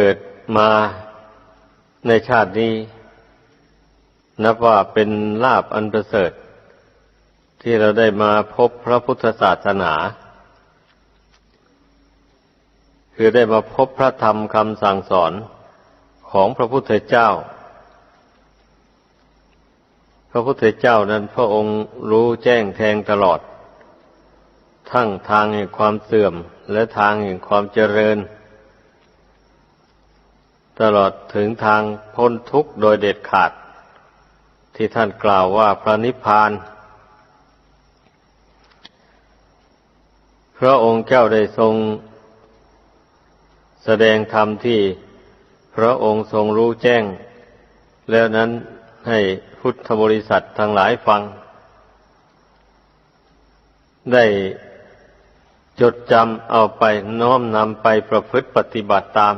เกิดมาในชาตินี้ นับว่าเป็นลาบอันประเสริฐ ที่เราได้มาพบพระพุทธศาสนา คือได้มาพบพระธรรมคำสั่งสอนของพระพุทธเจ้า พระพุทธเจ้านั้นพระองค์รู้แจ้งแทงตลอด ทั้งทางแห่งความเสื่อมและทางแห่งความเจริญ ตลอดถึงทางพ้นทุกข์โดยเด็ดขาด ที่ท่านกล่าวว่าพระนิพพาน พระองค์เจ้าได้ทรง แสดงธรรมที่พระองค์ทรงรู้แจ้ง แล้วนั้นให้พุทธบริษัททั้งหลายฟัง ได้จดจำเอาไปน้อมนำไปประพฤติปฏิบัติตาม